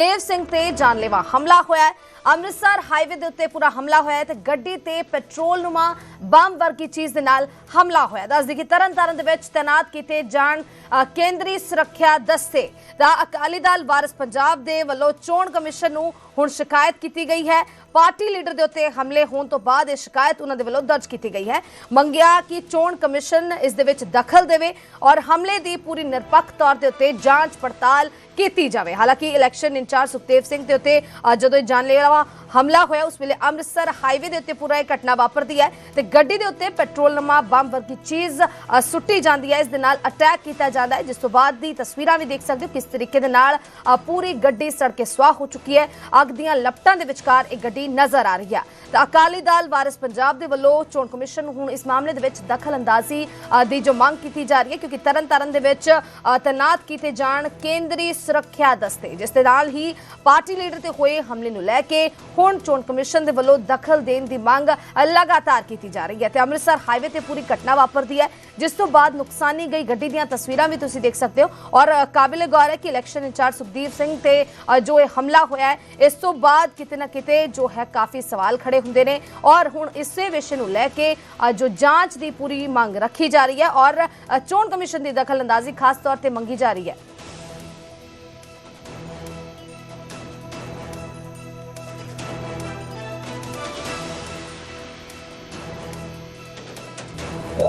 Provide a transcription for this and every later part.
ਦੇਵ ਸਿੰਘ ਤੇ ਜਾਨਲੇਵਾ ਹਮਲਾ ਹੋਇਆ ਹੈ। ਅੰਮ੍ਰਿਤਸਰ ਹਾਈਵੇ ਦੇ ਉੱਤੇ ਪੂਰਾ ਹਮਲਾ ਹੋਇਆ ਹੈ ਤੇ ਗੱਡੀ ਤੇ ਪੈਟਰੋਲ ਨੁਮਾ ਬੰਬ ਵਰਗੀ ਚੀਜ਼ ਦੇ ਨਾਲ ਹਮਲਾ ਹੋਇਆ ਦੱਸਦੀ ਕਿ ਤਰਨਤਾਰਨ ਦੇ ਵਿੱਚ ਤੈਨਾਤ ਕੀਤੇ ਜਾਣ ਕੇਂਦਰੀ ਸੁਰੱਖਿਆ ਦਸਤੇ ਦਾ ਅਕਾਲੀ ਦਲ ਵਾਰਿਸ ਪੰਜਾਬ ਦੇ ਵੱਲੋਂ ਚੋਣ ਕਮਿਸ਼ਨ ਨੂੰ ਹੁਣ ਸ਼ਿਕਾਇਤ ਕੀਤੀ ਗਈ ਹੈ। ਪਾਰਟੀ ਲੀਡਰ ਦੇ ਉੱਤੇ ਹਮਲੇ ਹੋਣ ਤੋਂ ਬਾਅਦ ਇਹ ਸ਼ਿਕਾਇਤ ਉਹਨਾਂ ਦੇ ਵੱਲੋਂ ਦਰਜ ਕੀਤੀ ਗਈ ਹੈ। ਮੰਗਿਆ ਕਿ ਚੋਣ ਕਮਿਸ਼ਨ ਇਸ ਦੇ ਵਿੱਚ ਦਖਲ ਦੇਵੇ ਔਰ ਹਮਲੇ ਦੀ ਪੂਰੀ ਨਿਰਪੱਖ ਤੌਰ ਦੇ ਉੱਤੇ ਜਾਂਚ ਪੜਤਾਲ ਕੀਤੀ ਜਾਵੇ। ਹਾਲਾਂਕਿ ਇਲੈਕਸ਼ਨ ਇੰਚਾਰਜ ਸੁਖਦੇਵ ਸਿੰਘ ਦੇ ਉੱਤੇ ਜਦੋਂ ਇਹ ਜਾਨਲੇਵਾ ਹਮਲਾ ਹੋਇਆ ਉਸ ਵੇਲੇ ਅੰਮ੍ਰਿਤਸਰ ਹਾਈਵੇ ਦੇ ਉੱਤੇ ਪੂਰਾ ਇਹ ਘਟਨਾ ਵਾਪਰਦੀ ਹੈ ਤੇ ਗੱਡੀ ਦੇ ਉੱਤੇ ਪੈਟਰੋਲ ਬੰਬ ਵਰਗੀ ਚੀਜ਼ ਸੁੱਟੀ ਜਾਂਦੀ ਹੈ। ਇਸ ਦੇ ਨਾਲ ਅਟੈਕ ਕੀਤਾ ਜਾਂਦਾ ਹੈ ਜਿਸ ਤੋਂ ਬਾਅਦ ਦੀ ਤਸਵੀਰਾਂ ਵੀ ਦੇਖ ਸਕਦੇ ਹੋ ਕਿਸ ਤਰੀਕੇ ਦੇ ਨਾਲ ਪੂਰੀ ਗੱਡੀ ਸੜ ਕੇ ਸੁਆਹ ਹੋ ਚੁੱਕੀ ਹੈ। ਅੱਗ ਦੀਆਂ ਲਪਟਾਂ ਦੇ ਵਿਚਕਾਰ ਇਹ ਗੱਡੀ ਨਜ਼ਰ ਆ ਰਹੀ ਹੈ। ਤਾਂ ਅਕਾਲੀ ਦਲ ਵਾਰਿਸ ਪੰਜਾਬ ਦੇ ਵੱਲੋਂ ਚੋਣ ਕਮਿਸ਼ਨ ਨੂੰ ਹੁਣ ਇਸ ਮਾਮਲੇ ਦੇ ਵਿੱਚ ਦਖਲ ਅੰਦਾਜ਼ੀ ਦੀ ਜੋ ਮੰਗ ਕੀਤੀ ਜਾ ਰਹੀ ਹੈ ਕਿਉਂਕਿ ਤਰਨਤਾਰਨ ਦੇ ਵਿੱਚ ਅ, ਤੈਨਾਤ ਕੀਤੇ ਜਾਣ ਕੇਂਦਰੀ ਸੁਰੱਖਿਆ ਦਸਤੇ, ਜਿਸ ਦੇ ਨਾਲ ਹੀ ਪਾਰਟੀ ਲੀਡਰ ਤੇ ਹੋਏ ਹਮਲੇ ਨੂੰ ਲੈ ਕੇ ਹੁਣ ਚੋਣ ਕਮਿਸ਼ਨ ਦੇ ਵੱਲੋਂ ਦਖਲ ਦੇਣ ਦੀ ਮੰਗ ਲਗਾਤਾਰ ਕੀਤੀ ਜਾ ਰਹੀ ਹੈ ਤੇ ਅੰਮ੍ਰਿਤਸਰ ਹਾਈਵੇ ਤੇ ਪੂਰੀ ਘਟਨਾ ਵਾਪਰਦੀ ਹੈ, ਜਿਸ ਤੋਂ ਬਾਅਦ ਨੁਕਸਾਨੀ ਗਈ ਗੱਡੀ ਦੀਆਂ ਤਸਵੀਰਾਂ ਵੀ ਤੁਸੀਂ ਦੇਖ ਸਕਦੇ ਹੋ ਔਰ ਕਾਬਿਲ ਗੌਰ ਹੈ ਕਿ ਇਲੈਕਸ਼ਨ ਇੰਚਾਰਜ ਸੁਖਦੀਪ ਸਿੰਘ ਤੇ ਜੋ ਇਹ ਹਮਲਾ ਹੋਇਆ ਹੈ, ਇਸ ਤੋਂ ਬਾਅਦ ਕਿਤੇ ਨਾ ਕਿਤੇ ਜੋ ਹੈ ਕਾਫੀ ਸਵਾਲ ਖੜੇ ਹੁੰਦੇ ਨੇ ਔਰ ਹੁਣ ਇਸੇ ਵਿਸ਼ੇ ਨੂੰ ਲੈ ਕੇ ਜੋ ਜਾਂਚ ਦੀ ਪੂਰੀ ਮੰਗ ਰੱਖੀ ਜਾ ਰਹੀ ਹੈ ਔਰ ਚੋਣ ਕਮਿਸ਼ਨ ਦੀ ਦਖਲ ਅੰਦਾਜ਼ੀ ਖਾਸ ਤੌਰ ਤੇ ਮੰਗੀ ਜਾ ਰਹੀ ਹੈ।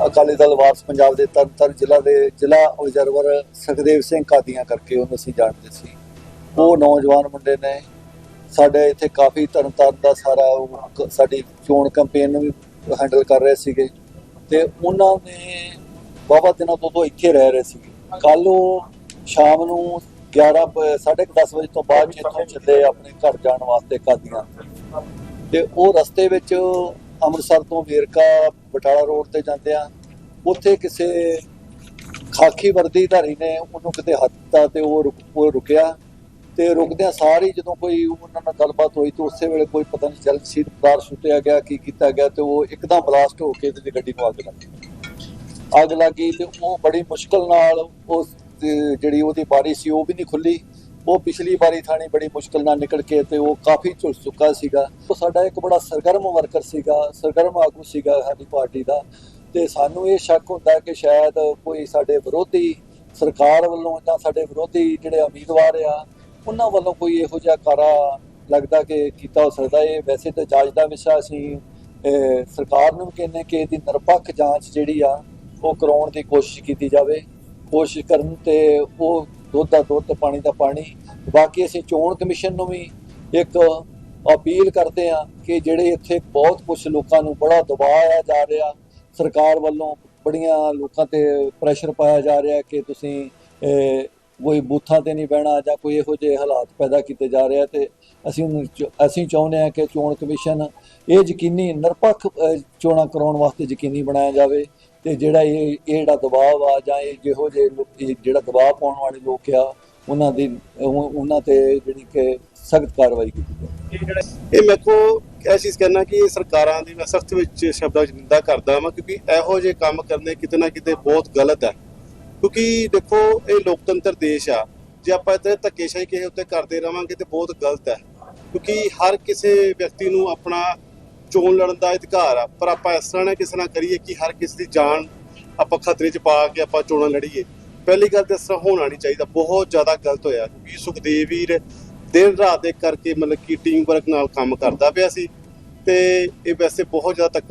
ਅਕਾਲੀ ਦਲ ਵਾਰਸ ਪੰਜਾਬ ਦੇ ਤਰਨਤਾਰਨ ਜ਼ਿਲ੍ਹਾ ਦੇ ਜ਼ਿਲ੍ਹਾ ਅਬਜ਼ਰਵਰ ਸੁਖਦੇਵ ਸਿੰਘ ਕਾਦੀਆਂ ਕਰਕੇ ਉਹਨੂੰ ਅਸੀਂ ਜਾਣਦੇ ਸੀ। ਉਹ ਨੌਜਵਾਨ ਮੁੰਡੇ ਨੇ ਸਾਡੇ ਇੱਥੇ ਕਾਫੀ ਤਰਨਤਾਰਨ ਦਾ ਸਾਰਾ ਉਹ ਕ- ਸਾਡੀ ਚੋਣ ਕੈਂਪੇਨ ਨੂੰ ਵੀ ਹੈਂਡਲ ਕਰ ਰਹੇ ਸੀਗੇ ਤੇ ਉਹਨਾਂ ਨੇ ਬਾਬਾ ਦਿਨਾਂ ਤੋਂ ਤੋਂ ਇੱਥੇ ਰਹਿ ਰਹੇ ਸੀਗੇ। ਕੱਲ ਉਹ ਸ਼ਾਮ ਨੂੰ 11 ਪ- ਸਾਢੇ ਕੁ 10 ਵਜੇ ਤੋਂ ਬਾਅਦ ਇੱਥੋਂ ਚੱਲੇ ਆਪਣੇ ਘਰ ਜਾਣ ਵਾਸਤੇ ਕਾਦੀਆਂ। ਤੇ ਉਹ ਰਸਤੇ ਵਿੱਚ ਅੰਮ੍ਰਿਤਸਰ ਤੋਂ ਵੇਰਕਾ ਬਟਾਲਾ ਰੋਡ ਤੇ ਜਾਂਦੇ ਆ। ਉੱਥੇ ਕਿਸੇ ਖਾਕੀ ਵਰਦੀਧਾਰੀ ਨੇ ਉਹਨੂੰ ਕਿਤੇ ਹੱਥ ਦਿੱਤਾ ਤੇ ਉਹ ਰੁਕ- ਉਹ ਰੁਕਿਆ। ਤੇ ਰੁਕਦਿਆਂ ਸਾਰੀ ਜਦੋਂ ਕੋਈ ਉਹਨਾਂ ਨਾਲ ਗੱਲਬਾਤ ਹੋਈ ਤਾਂ ਉਸੇ ਵੇਲੇ ਕੋਈ ਪਤਾ ਨਹੀਂ ਚੱਲ ਸੀ, ਪਦਾਰ ਸੁੱਟਿਆ ਗਿਆ, ਕੀ ਕੀਤਾ ਗਿਆ ਤੇ ਉਹ ਇੱਕਦਮ ਬਲਾਸਟ ਹੋ ਕੇ ਤੇ ਗੱਡੀ ਨੂੰ ਅੱਗ ਲੱਗ ਗਈ। ਅੱਗ ਲੱਗੀ ਤੇ ਉਹ ਬੜੀ ਮੁਸ਼ਕਲ ਨਾਲ ਉਸ ਜਿਹੜੀ ਉਹਦੀ ਬਾਰੀ ਸੀ ਉਹ ਵੀ ਨਹੀਂ ਖੁੱਲੀ ਉਹ ਪਿਛਲੀ ਵਾਰੀ ਥਾਣੀ ਬੜੀ ਮੁਸ਼ਕਲ ਨਾਲ ਨਿਕਲ ਕੇ ਤੇ ਉਹ ਕਾਫੀ ਝੁਲਸ ਚੁੱਕਾ ਸੀਗਾ। ਉਹ ਸਾਡਾ ਇੱਕ ਬੜਾ ਸਰਗਰਮ ਵਰਕਰ ਸੀਗਾ, ਸਰਗਰਮ ਆਗੂ ਸੀਗਾ ਸਾਡੀ ਪਾਰਟੀ ਦਾ ਤੇ ਸਾਨੂੰ ਇਹ ਸ਼ੱਕ ਹੁੰਦਾ ਕਿ ਸ਼ਾਇਦ ਕੋਈ ਸਾਡੇ ਵਿਰੋਧੀ ਸਰਕਾਰ ਵੱਲੋਂ ਜਾਂ ਸਾਡੇ ਵਿਰੋਧੀ ਜਿਹੜੇ ਉਮੀਦਵਾਰ ਆ, ਉਹਨਾਂ ਵੱਲੋਂ ਕੋਈ ਇਹੋ ਜਿਹਾ ਕਾਰਾ ਲੱਗਦਾ ਕਿ ਕੀਤਾ ਹੋ ਸਕਦਾ। ਇਹ ਵੈਸੇ ਤਾਂ ਜਾਂਚ ਦਾ ਵਿਸ਼ਾ ਅਸੀਂ ਸਰਕਾਰ ਨੂੰ ਵੀ ਕਹਿੰਦੇ ਕਿ ਇਹਦੀ ਨਿਰਪੱਖ ਜਾਂਚ ਜਿਹੜੀ ਆ, ਉਹ ਕਰਾਉਣ ਦੀ ਕੋਸ਼ਿਸ਼ ਕੀਤੀ ਜਾਵੇ। ਕੋਸ਼ਿਸ਼ ਕਰਨ ਤੇ ਉਹ ਦੁੱਧ ਦਾ ਦੁੱਧ ਤੇ ਪਾਣੀ ਦਾ ਪਾਣੀ। ਬਾਕੀ ਅਸੀਂ ਚੋਣ ਕਮਿਸ਼ਨ ਨੂੰ ਵੀ ਇੱਕ ਅਪੀਲ ਕਰਦੇ ਆ ਕਿ ਜਿਹੜੇ ਇੱਥੇ ਬਹੁਤ ਕੁਝ ਲੋਕਾਂ ਨੂੰ ਬੜਾ ਦਬਾਅ ਆਇਆ ਜਾ ਰਿਹਾ, ਸਰਕਾਰ ਵੱਲੋਂ ਬੜੀਆਂ ਲੋਕਾਂ ਤੇ ਪ੍ਰੈਸ਼ਰ ਪਾਇਆ ਜਾ ਰਿਹਾ ਕਿ ਤੁਸੀਂ ਕੋਈ ਬੂਥਾਂ ਤੇ ਨਹੀਂ ਬਹਿਣਾ ਜਾਂ ਕੋਈ ਇਹੋ ਜਿਹੇ ਹਾਲਾਤ ਪੈਦਾ ਕੀਤੇ ਜਾ ਰਹੇ ਆ ਤੇ ਅਸੀਂ ਅਸੀਂ ਚਾਹੁੰਦੇ ਆ ਕਿ ਚੋਣ ਕਮਿਸ਼ਨ ਇਹ ਯਕੀਨੀ ਨਿਰਪੱਖ ਚੋਣਾਂ ਕਰਾਉਣ ਵਾਸਤੇ ਯਕੀਨੀ ਬਣਾਇਆ ਜਾਵੇ। ਤੇ ਜਿਹੜਾ ਇਹ ਇਹ ਜਿਹੜਾ ਦਬਾਅ ਆ ਜਾਂ ਇਹ ਜਿਹੋ ਜਿਹੇ ਜਿਹੜਾ ਦਬਾਅ ਪਾਉਣ ਵਾਲੇ ਲੋਕ ਆ, ਉਹਨਾਂ ਦੀ ਉਹਨਾਂ ਤੇ ਜਿਹੜੀ ਕਿ ਸਖਤ ਕਾਰਵਾਈ ਕੀਤੀ ਜਾਵੇ। ਇਹ ਮੇਰੇ ਕੋ ਇਹ ਚੀਜ਼ ਕਹਿਣਾ ਕਿ ਇਹ ਸਰਕਾਰਾਂ ਦੀ ਮੈਂ ਸਖਤ ਵਿੱਚ ਸ਼ਬਦਾਂ ਵਿੱਚ ਨਿੰਦਾ ਕਰਦਾ ਹਾਂ ਕਿਉਂਕਿ ਇਹੋ ਜਿਹੇ ਕੰਮ ਕਰਨੇ ਕਿਤੇ ਨਾ ਕਿਤੇ ਬਹੁਤ ਗਲਤ ਹੈ ਕਿਉਂਕਿ ਦੇਖੋ, ਇਹ ਲੋਕਤੰਤਰ ਦੇਸ਼ ਆ। ਜੇ ਆਪਾਂ ਇੱਥੇ ਧੱਕੇਸ਼ਾਹੀ ਕਿਸੇ ਉੱਤੇ ਕਰਦੇ ਰਵਾਂਗੇ ਤੇ ਬਹੁਤ ਗਲਤ ਹੈ ਕਿਉਂਕਿ ਹਰ ਕਿਸੇ ਵਿਅਕਤੀ ਨੂੰ ਆਪਣਾ ਚੋਣ ਲੜਨ ਦਾ ਅਧਿਕਾਰ ਆ, ਪਰ ਆਪਾਂ ਇਸ ਤਰ੍ਹਾਂ ਨਾ ਕਿਸੇ ਨਾਲ ਕਰੀਏ ਕਿ ਹਰ ਕਿਸੇ ਦੀ ਜਾਨ ਆਪਾਂ ਖਤਰੇ 'ਚ ਪਾ ਕੇ ਆਪਾਂ ਚੋਣਾਂ ਲੜੀਏ। ਪਹਿਲੀ ਗੱਲ ਤਾਂ ਇਸ ਤਰ੍ਹਾਂ ਹੋਣਾ ਨਹੀਂ ਚਾਹੀਦਾ, ਬਹੁਤ ਜ਼ਿਆਦਾ ਗਲਤ ਹੋਇਆ ਕਿਉਂਕਿ ਸੁਖਦੇਵ ਵੀਰ ਦਿਨ ਰਾਤ ਦੇ ਕਰਕੇ ਮਤਲਬ ਕਿ ਟੀਮ ਵਰਕ ਨਾਲ ਕੰਮ ਕਰਦਾ ਪਿਆ ਸੀ ਤੇ ਇਹ ਵੈਸੇ ਬਹੁਤ ਜ਼ਿਆਦਾ ਧੱਕਾ